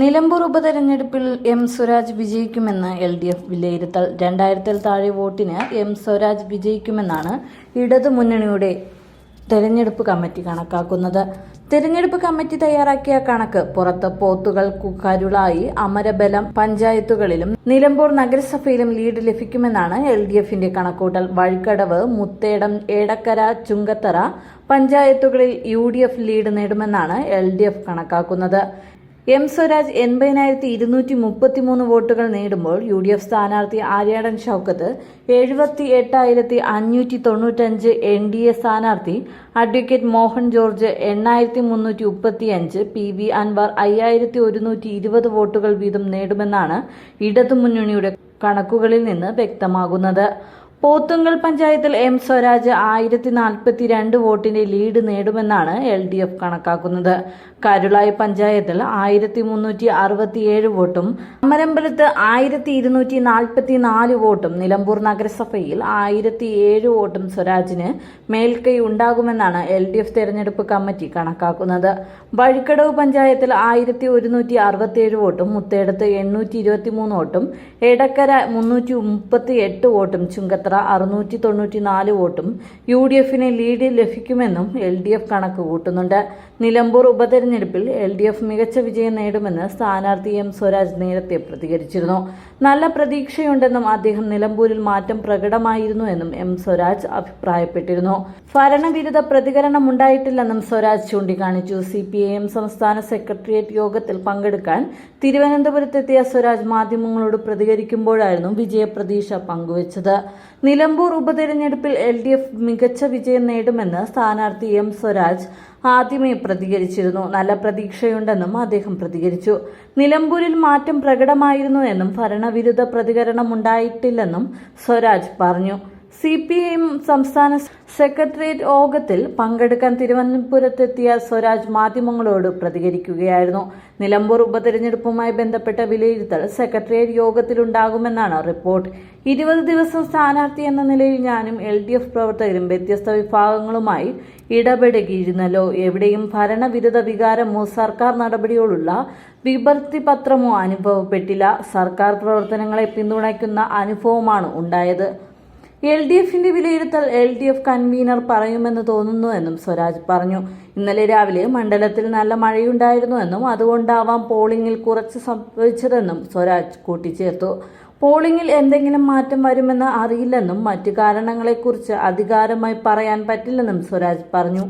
നിലമ്പൂർ ഉപതെരഞ്ഞെടുപ്പിൽ എം സ്വരാജ് വിജയിക്കുമെന്ന് L D F വിലയിരുത്തൽ. രണ്ടായിരത്തിൽ താഴെ വോട്ടിന് എം സ്വരാജ് വിജയിക്കുമെന്നാണ് ഇടതുമുന്നണിയുടെ തെരഞ്ഞെടുപ്പ് കമ്മിറ്റി കണക്കാക്കുന്നത്. തെരഞ്ഞെടുപ്പ് കമ്മിറ്റി തയ്യാറാക്കിയ കണക്ക് പുറത്ത് പോത്തുകൾ കരുളായി അമരബലം പഞ്ചായത്തുകളിലും നിലമ്പൂർ നഗരസഭയിലും ലീഡ് ലഭിക്കുമെന്നാണ് എൽ ഡി എഫിന്റെ കണക്കൂട്ടൽ. വഴിക്കടവ് മുത്തേടം ഏടക്കര ചുങ്കത്തറ പഞ്ചായത്തുകളിൽ യു ഡി എഫ് ലീഡ് നേടുമെന്നാണ് എൽ ഡി എഫ് കണക്കാക്കുന്നത്. എം സ്വരാജ് എൺപതിനായിരത്തി ഇരുന്നൂറ്റി മുപ്പത്തിമൂന്ന് വോട്ടുകൾ നേടുമ്പോൾ യു ഡി എഫ് സ്ഥാനാർത്ഥി ആര്യാടൻ ഷൌക്കത്ത് എഴുപത്തി എട്ടായിരത്തി അഞ്ഞൂറ്റി തൊണ്ണൂറ്റഞ്ച് എൻ ഡി എ സ്ഥാനാർത്ഥി അഡ്വക്കേറ്റ് മോഹൻ ജോർജ് എണ്ണായിരത്തി മുന്നൂറ്റി മുപ്പത്തിയഞ്ച് പി വി അൻവർ അയ്യായിരത്തി ഒരുന്നൂറ്റി ഇരുപത് വോട്ടുകൾ വീതം നേടുമെന്നാണ് ഇടതുമുന്നണിയുടെ കണക്കുകളിൽ നിന്ന് വ്യക്തമാകുന്നത്. പോത്തുങ്കൽ പഞ്ചായത്തിൽ എം സ്വരാജ് ആയിരത്തി നാൽപ്പത്തി രണ്ട് വോട്ടിന്റെ ലീഡ് നേടുമെന്നാണ് എൽ ഡി എഫ് കണക്കാക്കുന്നത്. കരുളായി പഞ്ചായത്തിൽ ആയിരത്തി മുന്നൂറ്റി അറുപത്തിയേഴ് വോട്ടും അമരമ്പലത്ത് ആയിരത്തി ഇരുന്നൂറ്റി നാൽപ്പത്തി നാല് വോട്ടും നിലമ്പൂർ നഗരസഭയിൽ ആയിരത്തി ഏഴ് വോട്ടും സ്വരാജിന് മേൽക്കൈ ഉണ്ടാകുമെന്നാണ് എൽ ഡി എഫ് തെരഞ്ഞെടുപ്പ് കമ്മിറ്റി കണക്കാക്കുന്നത്. വഴിക്കടവ് പഞ്ചായത്തിൽ ആയിരത്തി ഒരുന്നൂറ്റി അറുപത്തിയേഴ് വോട്ടും മുത്തേടത്ത് എണ്ണൂറ്റി ഇരുപത്തി മൂന്ന് വോട്ടും എടക്കര മുന്നൂറ്റി മുപ്പത്തി എട്ട് വോട്ടും ചുങ്കത്ര അറുന്നൂറ്റി തൊണ്ണൂറ്റി നാല് വോട്ടും യു ഡി എഫിന് ലീഡ് ലഭിക്കുമെന്നും എൽ ഡി എഫ് കണക്ക് കൂട്ടുന്നുണ്ട് നിലമ്പൂർ ഉപതെരഞ്ഞെടുപ്പിൽ എൽ ഡി എഫ് മികച്ച വിജയം നേടുമെന്ന് സ്ഥാനാർത്ഥി എം സ്വരാജ് നേരത്തെ പ്രതികരിച്ചിരുന്നു. നല്ല പ്രതീക്ഷയുണ്ടെന്നും അദ്ദേഹം നിലമ്പൂരിൽ മാറ്റം പ്രകടമായിരുന്നു എന്നും എം സ്വരാജ് അഭിപ്രായപ്പെട്ടിരുന്നു. ഭരണവിരുദ്ധ പ്രതികരണം ഉണ്ടായിട്ടില്ലെന്നും സ്വരാജ് ചൂണ്ടിക്കാണിച്ചു. സി പി ഐ എം സംസ്ഥാന സെക്രട്ടേറിയറ്റ് യോഗത്തിൽ പങ്കെടുക്കാൻ തിരുവനന്തപുരത്തെത്തിയ സ്വരാജ് മാധ്യമങ്ങളോട് പ്രതികരിക്കുമ്പോഴായിരുന്നു വിജയപ്രതീക്ഷ പങ്കുവച്ചത്. നിലമ്പൂർ ഉപതെരഞ്ഞെടുപ്പിൽ എൽ ഡി എഫ് മികച്ച വിജയം നേടുമെന്ന് സ്ഥാനാർത്ഥി എം സ്വരാജ് ആദ്യമേ പ്രതികരിച്ചിരുന്നു. നല്ല പ്രതീക്ഷയുണ്ടെന്നും അദ്ദേഹം പ്രതികരിച്ചു. നിലമ്പൂരിൽ മാറ്റം പ്രകടമായിരുന്നു എന്നും ഭരണവിരുദ്ധ പ്രതികരണം ഉണ്ടായിട്ടില്ലെന്നും സ്വരാജ് പറഞ്ഞു. സി പി എം സംസ്ഥാന സെക്രട്ടേറിയറ്റ് യോഗത്തിൽ പങ്കെടുക്കാൻ തിരുവനന്തപുരത്തെത്തിയ സ്വരാജ് മാധ്യമങ്ങളോട് പ്രതികരിക്കുകയായിരുന്നു. നിലമ്പൂർ ഉപതെരഞ്ഞെടുപ്പുമായി ബന്ധപ്പെട്ട വിലയിരുത്തൽ സെക്രട്ടേറിയറ്റ് യോഗത്തിലുണ്ടാകുമെന്നാണ് റിപ്പോർട്ട്. ഇരുപത് ദിവസം സ്ഥാനാർത്ഥി എന്ന നിലയിൽ ഞാനും എൽ ഡി എഫ് പ്രവർത്തകരും വ്യത്യസ്ത വിഭാഗങ്ങളുമായി ഇടപെടുകയിരുന്നല്ലോ എവിടെയും ഭരണവിരുദ്ധ വികാരമോ സർക്കാർ നടപടിയോടുള്ള വിഭക്തിപത്രമോ അനുഭവപ്പെട്ടില്ല. സർക്കാർ പ്രവർത്തനങ്ങളെ പിന്തുണയ്ക്കുന്ന അനുഭവമാണ് ഉണ്ടായത്. എൽ ഡി എഫിന്റെ വിലയിരുത്തൽ എൽ ഡി എഫ് കൺവീനർ പറയുമെന്ന് തോന്നുന്നു എന്നും സ്വരാജ് പറഞ്ഞു. ഇന്നലെ രാവിലെ മണ്ഡലത്തിൽ നല്ല മഴയുണ്ടായിരുന്നുവെന്നും അതുകൊണ്ടാവാം പോളിംഗിൽ കുറച്ച് സംഭവിച്ചതെന്നും സ്വരാജ് കൂട്ടിച്ചേർത്തു. പോളിംഗിൽ എന്തെങ്കിലും മാറ്റം വരുമെന്ന് അറിയില്ലെന്നും മറ്റു കാരണങ്ങളെക്കുറിച്ച് അധികാരമായി പറയാൻ പറ്റില്ലെന്നും സ്വരാജ് പറഞ്ഞു.